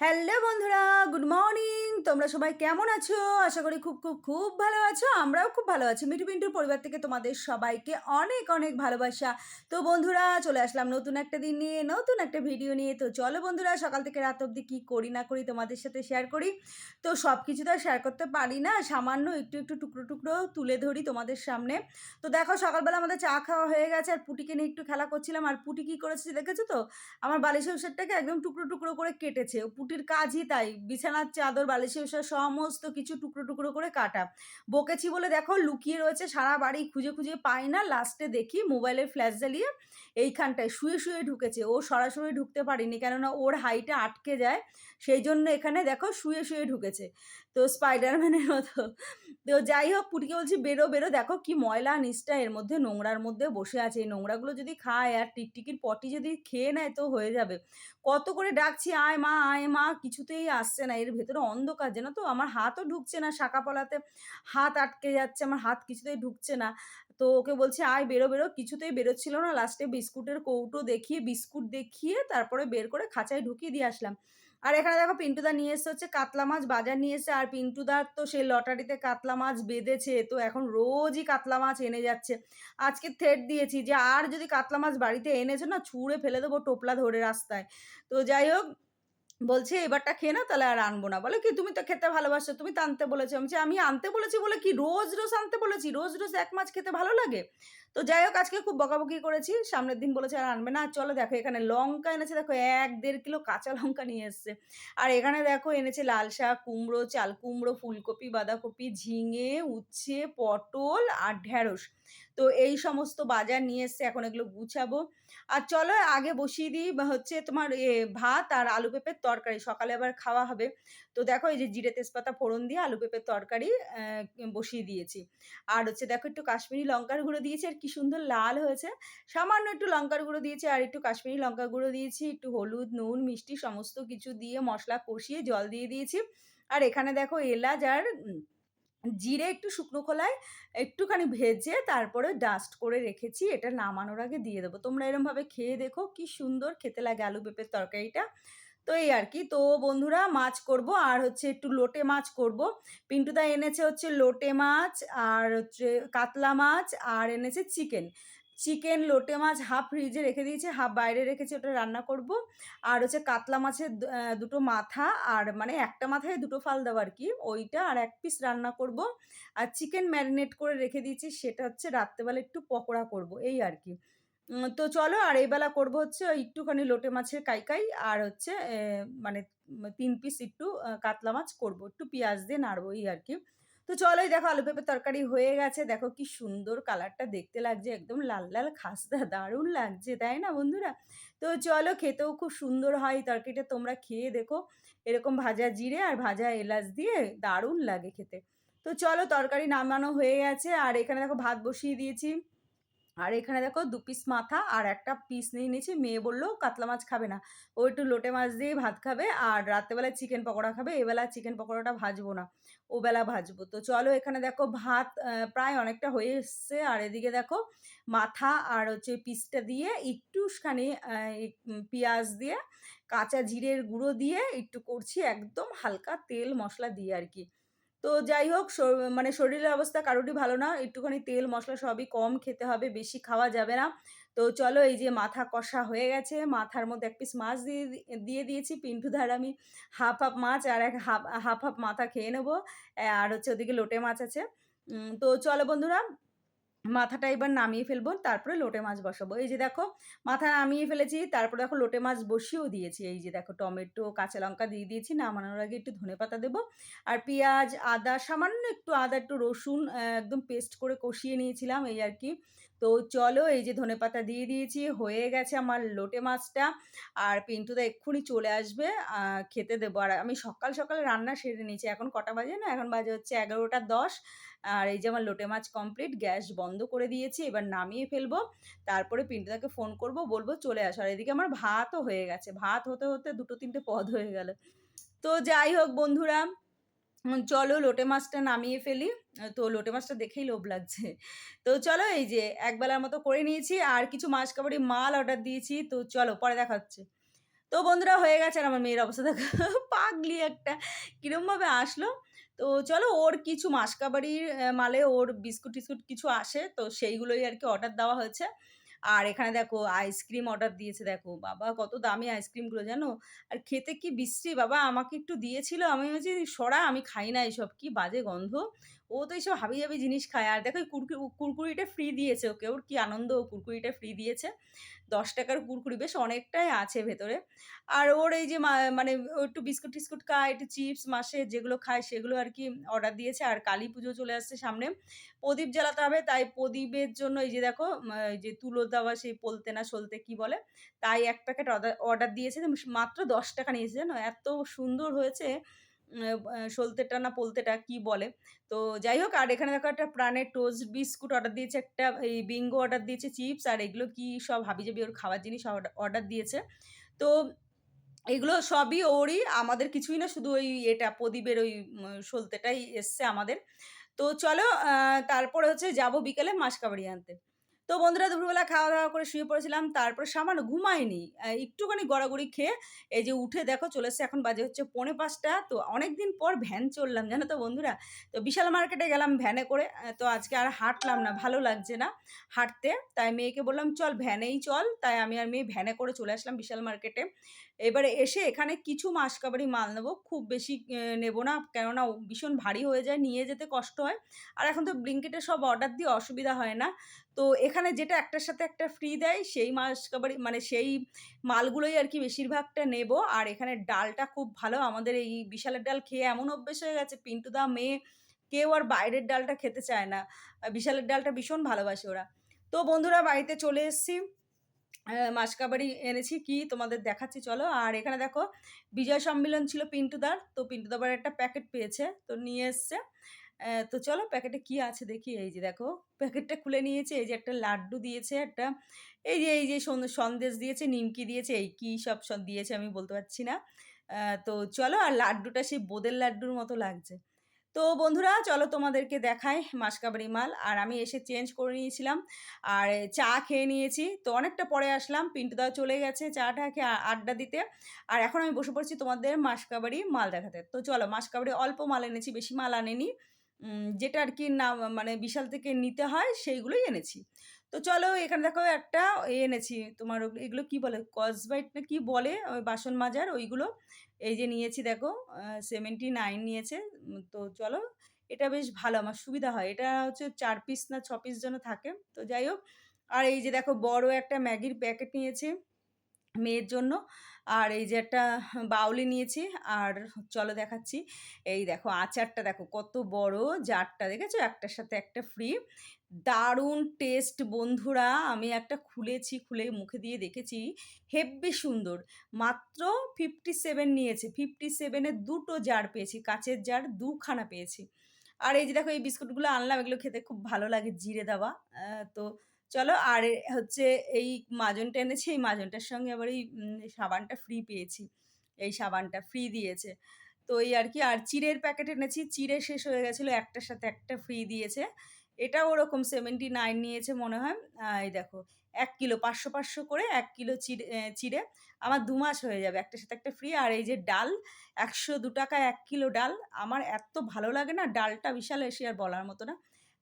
Hello বন্ধুরা, good morning. তোমরা সবাই কেমন আছো? আশা করি খুব খুব খুব ভালো আছো। আমরাও খুব ভালো আছি। মিঠু পিন্টুর পরিবার থেকে তোমাদের সবাইকে অনেক অনেক ভালোবাসা। তো বন্ধুরা, চলে আসলাম নতুন একটা দিন নিয়ে, নতুন একটা ভিডিও নিয়ে। তো চলো বন্ধুরা, সকাল থেকে রাত অবধি কী করি, না করি তোমাদের সাথে শেয়ার করি। তো সব কিছু তো আর শেয়ার করতে পারি না। সামান্য একটু একটু টুকরো টুকরো তুলে ধরি তোমাদের সামনে। তো দেখো, সকালবেলা আমাদের চা খাওয়া হয়ে গেছে। আর পুটিকে নিয়ে একটু খেলা করছিলাম। আর পুটি কী করেছে, দেখেছ তো? আমার বালিশের ওষুধটাকে একদম টুকরো টুকরো করে কেটেছে। পুটির কাজই তাই। বিছানার চাদর বালিশের ওষুধ সমস্ত কিছু টুকরো টুকরো করে কাটা। বকেছি বলে দেখো লুকিয়ে রয়েছে সারা বাড়ি, খুঁজে খুঁজে পাই না। লাস্টে দেখি মোবাইলের ফ্ল্যাশ জ্বালিয়ে এইখানটায় শুয়ে শুয়ে ঢুকেছে। ও সরাসরি ঢুকতে পারিনি কেননা ওর হাইটা আটকে যায়। সেই জন্য এখানে দেখো শুয়ে শুয়ে ঢুকেছে। তো স্পাইডারম্যানের মতো। তো যাই হোক, পুটিকে বলছি বেরো বেরো। দেখো কি ময়লা নিষ্ঠা এর মধ্যে নোংরার মধ্যে বসে আছে। এই নোংরাগুলো যদি খায় আর টিকটিকির পটি যদি খেয়ে নেয় তো হয়ে যাবে। কত করে ডাকছি, আয় মা, আয় মা কিছুতেই আসছে না, এর ভেতরে অন্ধকার যেন তো, আমার হাতও ঢুকছে না, শাখা পলাতে হাত আটকে যাচ্ছে, আমার হাত কিছুতেই ঢুকছে না। তো ওকে বলছে, আয় বেরো বেরো। কিছুতেই বেরোচ্ছিল না, লাস্টে বিস্কুটের কৌটো দেখিয়ে, বিস্কুট দেখিয়ে তারপরে বের করে খাঁচায় ঢুকিয়ে দিয়ে আসলাম। আর এখানে দেখো, পিন্টুদা নিয়ে এসছে হচ্ছে কাতলা মাছ বাজার নিয়ে এসছে, আর পিন্টুদার তো সেই লটারিতে কাতলা মাছ বেঁধেছে, তো এখন রোজই কাতলা মাছ এনে যাচ্ছে। আজকে থ্রেড দিয়েছি যে, আর যদি কাতলা মাছ বাড়িতে এনেছে না, ছুঁড়ে ফেলে দেবো টোপলা ধরে রাস্তায়। তো যাই হোক বলছে, এবারটা খেয়ে না তাহলে আর আনব না। বলে, কি, তুমি তো খেতে ভালোবাসো, তুমি তো আনতে বলেছ। আমি আমি আনতে বলেছি বলে কি, রোজ রোজ আনতে বলেছি? রোজ রোজ এক মাছ খেতে ভালো লাগে? তো যাই হোক, আজকে খুব বকাবকি করেছি। সামনের দিন বলেছে আর আনবে না। চলো দেখো, এখানে লঙ্কা এনেছে, দেখো, এক দেড় কিলো কাঁচা লঙ্কা নিয়ে এসছে। আর এখানে দেখো, এনেছে লাল শাক, কুমড়ো, চাল কুমড়ো, ফুলকপি, বাঁধাকপি, ঝিঙে, উচ্ছে, পটল আর ঢ্যাঁড়স তো এই সমস্ত বাজার নিয়ে এসছে এখন এগুলো গুছাবো। আর চলো আগে বসিয়ে দিই হচ্ছে তোমার এ ভাত আর আলু পেঁপের তরকারি। সকালে আবার খাওয়া হবে। তো দেখো এই যে জিরে তেজপাতা ফোড়ন দিয়ে আলু পেঁপের তরকারি বসিয়ে দিয়েছি। আর হচ্ছে দেখো একটু কাশ্মীরি লঙ্কার গুঁড়ো দিয়েছি, আর কি সুন্দর লাল হয়েছে। সামান্য একটু লঙ্কার গুঁড়ো দিয়েছি, আর একটু কাশ্মীরি লঙ্কা গুঁড়ো দিয়েছি, একটু হলুদ, নুন, মিষ্টি, সমস্ত কিছু দিয়ে মশলা কষিয়ে জল দিয়ে দিয়েছি। আর এখানে দেখো এলাচ আর জিরে একটু শুকনো খোলায় একটুখানি ভেজে তারপরে ডাস্ট করে রেখেছি, এটা নামানোর আগে দিয়ে দেবো। তোমরা এরমভাবে খেয়ে দেখো, কি সুন্দর খেতে লাগে আলু পেঁপের তরকারিটা। তো এই আর কি, তো বন্ধুরা মাছ করব, আর হচ্ছে একটু লোটে মাছ করব। পিন্টুদা এনেছে হচ্ছে লোটে মাছ, আর হচ্ছে কাতলা মাছ, আর এনেছে চিকেন। চিকেন লোটে মাছ হাফ ফ্রিজে রেখে দিয়েছে হাফ বাইরে রেখেছে, ওটা রান্না করব। আর হচ্ছে কাতলা মাছের দুটো মাথা, আর মানে একটা মাথায় দুটো ফাল দেওয়া আর কি, ওইটা আর এক পিস রান্না করব। আর চিকেন ম্যারিনেট করে রেখে দিয়েছি, সেটা হচ্ছে রাত্রেবেলা একটু পকোড়া করব, এই আর কি। তো চলো, আর এই বেলা করব হচ্ছে একটুখানি লোটে মাছের কাইকাই, আর হচ্ছে মানে তিন পিস একটু কাতলা মাছ করব, একটু পেঁয়াজ দিয়ে নাড়বো, এই আর কি। তো চলো এই দেখো আলু পেঁপে তরকারি হয়ে গেছে। দেখো কি সুন্দর কালারটা দেখতে লাগছে, একদম লাল লাল খাসদা দারুণ লাগছে, তাই না বন্ধুরা? তো চলো খেতেও খুব সুন্দর হয় তরকারিটা, তোমরা খেয়ে দেখো। এরকম ভাজা জিরে আর ভাজা এলাচ দিয়ে দারুণ লাগে খেতে। তো চলো তরকারি নামানো হয়ে গেছে, আর এখানে দেখো ভাত বসিয়ে দিয়েছি। আর এখানে দেখো দু পিস মাথা আর একটা পিস নিয়ে নিয়েছি। মেয়ে বলল, কাতলা মাছ খাবে না। ও একটু লোটে মাছ দিয়ে ভাত খাবে আর রাত্রেবেলায় চিকেন পকোড়া খাবে। এবেলা চিকেন পকোড়াটা ভাজবো না ও বেলা ভাজবো। তো চলো এখানে দেখো ভাত প্রায় অনেকটা হয়ে এসছে। আর এদিকে দেখো মাথা আর হচ্ছে পিসটা দিয়ে একটুখানি পেঁয়াজ দিয়ে, কাঁচা জিরের গুঁড়ো দিয়ে একটু করছি একদম হালকা তেল মশলা দিয়ে আর কি। তো যাই হোক মানে শরীরের অবস্থা কারোরই ভালো না। একটুখানি তেল, মশলা সবই কম খেতে হবে, বেশি খাওয়া যাবে না। তো চলো এই যে মাথা কষা হয়ে গেছে, মাথার মধ্যে এক পিস মাছ দিয়ে দিয়ে দিয়েছি। পিন্টু ধার আমি হাফ হাফ মাছ আর এক হাফ হাফ হাফ মাথা খেয়ে নেব। আর হচ্ছে ওদিকে লোটে মাছ আছে। তো চলো বন্ধুরা মাথাটা এবার নামিয়ে ফেলব, তারপরে লোটে মাছ বসাবো। এই যে দেখো, মাথা নামিয়ে ফেলেছি, তারপরে দেখো লোটে মাছ বসিয়েও দিয়েছি। এই যে দেখো, টমেটো, কাঁচা লঙ্কা দিয়ে দিয়েছি, নামানোর আগে একটু ধনে পাতা দেবো। আর পেঁয়াজ, আদা, সামান্য একটু আদা, একটু রসুন একদম পেস্ট করে কষিয়ে নিয়েছিলাম, এই আর কি। তো চলো এই যে ধনেপাতা দিয়ে দিয়েছি, হয়ে গেছে আমার লোটে মাছটা। আর পিন্টুদা এক্ষুনি চলে আসবে খেতে দেবো। আর আমি সকাল সকাল রান্না সেরে নিয়েছি। এখন কটা বাজে না? এখন বাজে হচ্ছে এগারোটা দশ। আর এই যে আমার লোটে মাছ কমপ্লিট গ্যাস বন্ধ করে দিয়েছি। এবার নামিয়ে ফেলব। তারপরে পিন্টুদাকে ফোন করব, বলব চলে আসো। আর এদিকে আমার ভাতও হয়ে গেছে। ভাত হতে হতে দুটো তিনটে পদ হয়ে গেল। তো যাই হোক বন্ধুরা চলো লোটে মাছটা নামিয়ে ফেলি। তো লোটে মাছটা দেখেই লোভ লাগছে। তো চলো এই যে একবেলার মতো করে নিয়েছি, আর কিছু মাছ কাবাড়ি মাল অর্ডার দিয়েছি। তো চলো পরে দেখা হচ্ছে। তো বন্ধুরা হয়ে গেছে আর আমার মেয়ের অবস্থা দেখো, পাগলি একটা। কীরমভাবে আসলো? তো চলো ওর কিছু মাসকাবাড়ির মালে ওর বিস্কুট টিস্কুট কিছু আসে। তো সেইগুলোই আর কি অর্ডার দেওয়া হয়েছে। আর এখানে দেখো আইসক্রিম অর্ডার দিয়েছে, দেখো। বাবা, কত দামি আইসক্রিমগুলো জানো? আর খেতে কি বিশ্রী, বাবা। আমাকে একটু দিয়েছিল, আমি বলছি, সরা, আমি খাই না এইসব কি বাজে গন্ধ? ও তো এইসব হাবি হাবি জিনিস খায়। আর দেখো কুরকুরি কুরকুরিটা ফ্রি দিয়েছে ওকে, ওর কি আনন্দ কুরকুরিটা ফ্রি দিয়েছে। দশ টাকার কুরকুরি বেশ অনেকটাই আছে ভেতরে। আর ওর এই যে মানে একটু বিস্কুট টিস্কুট খায়, একটু চিপস, মাসে যেগুলো খায় সেগুলো আর কি অর্ডার দিয়েছে। আর কালী পুজো চলে আসছে সামনে। প্রদীপ জ্বালাতে হবে, তাই প্রদীপের জন্য এই যে দেখো যে তুলো দেওয়া, সেই পলতে না সলতে কি বলে, তাই এক প্যাকেট অর্ডার দিয়েছে। মাত্র দশ টাকা নিয়েছে জানো? এত সুন্দর হয়েছে। সলতেটা না পলতেটা কি বলে? তো যাই হোক, আর এখানে দেখো একটা প্রাণের টোস্ট বিস্কুট অর্ডার দিয়েছে, একটা এই বিঙ্গো অর্ডার দিয়েছে, চিপস, আর এগুলো কি সব হাবি হাবিজাবি ওর খাওয়ার জিনিস অর্ডার দিয়েছে। তো এগুলো সবই ওরই, আমাদের কিছুই না, শুধু ওই এটা প্রদীপের ওই সলতেটাই এসছে আমাদের। তো চলো তারপরে হচ্ছে যাব বিকেলে মাসকাবাড়ি আনতে। তো বন্ধুরা দুপুরবেলা খাওয়া দাওয়া করে শুয়ে পড়েছিলাম, তারপরে সামান্য ঘুমায়নি একটুখানি গড়াগড়ি খেয়ে এই যে উঠে দেখো চলে এসছে, এখন বাজে হচ্ছে পৌনে পাঁচটা। তো অনেক দিন পর ভ্যান চললাম জানো তো বন্ধুরা? তো বিশাল মার্কেটে গেলাম ভ্যানে করে তো আজকে আর হাঁটলাম না, ভালো লাগছে না হাঁটতে। তাই মেয়েকে বললাম, চল ভ্যানেই চল। তাই আমি আর মেয়ে ভ্যানে করে চলে আসলাম বিশাল মার্কেটে। এবারে এসে এখানে কিছু মাসকাবারি মাল নেব, খুব বেশি নেব না। কেননা ভীষণ ভারী হয়ে যায়, নিয়ে যেতে কষ্ট হয়। আর এখন তো ব্লিঙ্কেটে সব অর্ডার দিয়ে অসুবিধা হয় না। তো এখানে যেটা একটার সাথে একটা ফ্রি দেয়, সেই মাসকাবারি মানে সেই মালগুলোই আর কি বেশিরভাগটা নেব। আর এখানে ডালটা খুব ভালো, আমাদের এই বিশালের ডাল খেয়ে এমন অভ্যেস হয়ে গেছে, পিন্টু দা, মেয়ে, কেউ আর বাইরের ডালটা খেতে চায় না। বিশালের ডালটা ভীষণ ভালোবাসে ওরা। তো বন্ধুরা, বাড়িতে চলে এসেছি। মাসকাবাড়ি এনেছি, কি তোমাদের দেখাচ্ছি, চলো। আর এখানে দেখো, বিজয় সম্মেলন ছিল পিন্টুদার, তো পিন্টুদাবার একটা প্যাকেট পেয়েছে, তো নিয়ে এসছে। তো চলো, প্যাকেটে কি আছে দেখি, এই যে দেখো, প্যাকেটটা খুলে নিয়েছে, এই যে একটা লাড্ডু দিয়েছে, একটা, এই যে এই যে সন- সন্দেশ দিয়েছে, নিমকি দিয়েছে, এই কি সব সব দিয়েছে আমি বলতে পারছি না। তো চলো, আর লাড্ডুটা সেই বোদের লাড্ডুর মতো লাগছে। তো বন্ধুরা, চলো তোমাদেরকে দেখাই মাসকাবাড়ি মাল। আর আমি এসে চেঞ্জ করে নিয়েছিলাম আর চা খেয়ে নিয়েছি। তো অনেকটা পরে আসলাম পিন্টুদা চলে গেছে চাটা খেয়ে আড্ডা দিতে। আর এখন আমি বসে পড়ছি তোমাদের মাসকাবাড়ি মাল দেখাতে। তো চলো, মাসকাবাড়ি অল্প মাল এনেছি, বেশি মাল আনেনি। যেটা আর কি না মানে বিশাল থেকে নিতে হয়, সেইগুলোই এনেছি। তো চলো এখানে দেখো একটা এনেছি, তোমার এগুলো কি বলে? কসবাইট না কি বলে? ওই বাসন মাজার, ওইগুলো। এই যে নিয়েছি দেখো সেভেন্টি নাইন নিয়েছে। তো চলো, এটা বেশ ভালো, আমার সুবিধা হয়। এটা হচ্ছে চার পিস না ছ পিস যেন থাকে। তো যাই হোক, আর এই যে দেখো বড় একটা ম্যাগির প্যাকেট নিয়েছি। মেয়ের জন্য। আর এই যে একটা বাউলি নিয়েছি, আর চলো দেখাচ্ছি। এই দেখো আচারটা দেখো কত বড় জারটা, দেখেছ? একটার সাথে একটা ফ্রি দারুণ টেস্ট বন্ধুরা, আমি একটা খুলেছি, খুলে মুখে দিয়ে দেখেছি। হেব্বি সুন্দর। মাত্র ফিফটি সেভেন নিয়েছে ফিফটি সেভেনের দুটো জার পেয়েছি, কাচের জার দুখানা পেয়েছি। আর এই যে দেখো এই বিস্কুটগুলো আনলাম, এগুলো খেতে খুব ভালো লাগে, জিরে দেওয়া। তো চলো আর হচ্ছে এই মাজনটা এনেছি এই মাজনটার সঙ্গে আবার এই সাবানটা ফ্রি পেয়েছি। এই সাবানটা ফ্রি দিয়েছে। তো এই আর কি, আর চিড়ের প্যাকেট এনেছি। চিড়ে শেষ হয়ে গেছিল, একটার সাথে একটা ফ্রি দিয়েছে। এটা ওরকম সেভেন্টি নাইন নিয়েছে মনে হয়। এই দেখো, এক কিলো, পাঁচশো পাঁচশো করে এক কিলো চিড়ে চিড়ে। আমার দু মাস হয়ে যাবে, একটার সাথে একটা ফ্রি আর এই যে ডাল, একশো দু টাকা এক কিলো ডাল। আমার এত ভালো লাগে না, ডালটা বিশাল এসে আর বলার মতো না।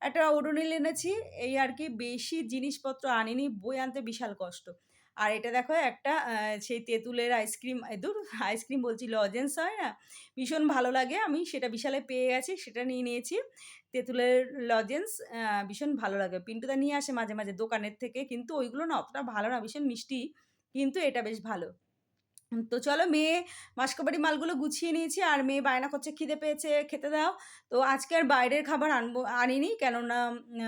একটা ওডোনিল এনেছি, এই আর কি বেশি জিনিসপত্র আনিনি, বই আনতে বিশাল কষ্ট। আর এটা দেখো একটা সেই তেঁতুলের আইসক্রিম দূর আইসক্রিম বলছি, লজেন্স হয় না? ভীষণ ভালো লাগে, আমি সেটা বিশালে পেয়ে গেছি, সেটা নিয়ে নিয়েছি। তেঁতুলের লজেন্স ভীষণ ভালো লাগে। পিন্টুদা নিয়ে আসে মাঝে মাঝে দোকানের থেকে, কিন্তু ওইগুলো না অতটা ভালো না, ভীষণ মিষ্টি, কিন্তু এটা বেশ ভালো। তো চলো মেয়ে মাসকাবাড়ি মালগুলো গুছিয়ে নিয়েছি আর মেয়ে বায়না করছে, খিদে পেয়েছে, খেতে দাও। তো আজকে আর বাইরের খাবার আনব, আনিনি কেননা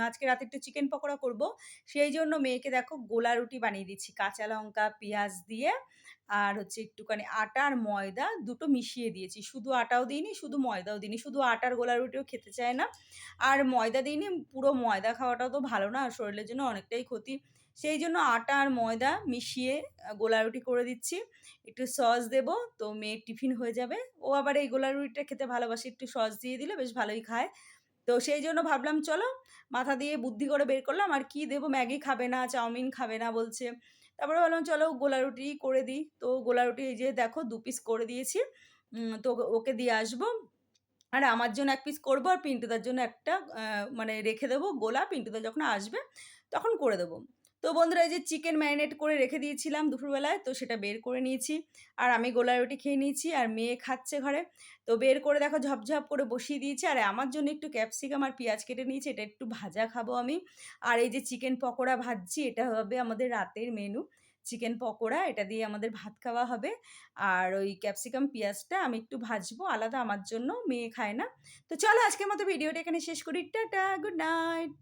আজকে রাতে একটু চিকেন পকোড়া করব। সেই জন্য মেয়েকে দেখো গোলা রুটি বানিয়ে দিচ্ছি, কাঁচা লঙ্কা, পেঁয়াজ দিয়ে। আর হচ্ছে একটুখানি আটা আর ময়দা দুটো মিশিয়ে দিয়েছি। শুধু আটাও দিইনি, শুধু ময়দাও দিইনি, শুধু আটার গোলা রুটিও খেতে চায় না। আর ময়দা দিইনি, পুরো ময়দা খাওয়াটাও তো ভালো না শরীরের জন্য অনেকটাই ক্ষতি। সেই জন্য আটা আর ময়দা মিশিয়ে গোলা রুটি করে দিচ্ছি। একটু সস দেবো, তো মেয়ের টিফিন হয়ে যাবে। ও আবার এই গোলা রুটিটা খেতে ভালোবাসে, একটু সস দিয়ে দিলে বেশ ভালোই খায়। তো সেই জন্য ভাবলাম, চলো মাথা দিয়ে বুদ্ধি করে বের করলাম, আর কি দেবো? ম্যাগি খাবে না, চাউমিন খাবে না বলছে। তারপরে ভাবলাম চলো গোলা রুটি করে দিই। তো গোলা রুটি এই যে দেখো দু পিস করে দিয়েছি। তো ওকে- দিয়ে আসব। আর আমার জন্য এক পিস করব আর পিন্টুদার জন্য একটা মানে রেখে দেবো গোলা। পিন্টুদা যখন আসবে তখন করে দেবো। তো বন্ধুরা এই যে চিকেন ম্যারিনেট করে রেখে দিয়েছিলাম দুপুরবেলায়, তো সেটা বের করে নিয়েছি। আর আমি গোলা রুটি খেয়ে নিয়েছি আর মেয়ে খাচ্ছে ঘরে। তো বের করে দেখো ঝপঝপ করে বসিয়ে দিয়েছি। আর আমার জন্য একটু ক্যাপসিকাম আর পেঁয়াজ কেটে নিয়েছি, এটা একটু ভাজা খাব আমি। আর এই যে চিকেন পকোড়া ভাজছি, এটা হবে আমাদের রাতের মেনু। চিকেন পকোড়া, এটা দিয়ে আমাদের ভাত খাওয়া হবে। আর ওই ক্যাপসিকাম পেঁয়াজটা আমি একটু ভাজবো, আলাদা আমার জন্য, মেয়ে খায় না। তো চলো আজকের মতো ভিডিওটা এখানে শেষ করি। Tata, good night.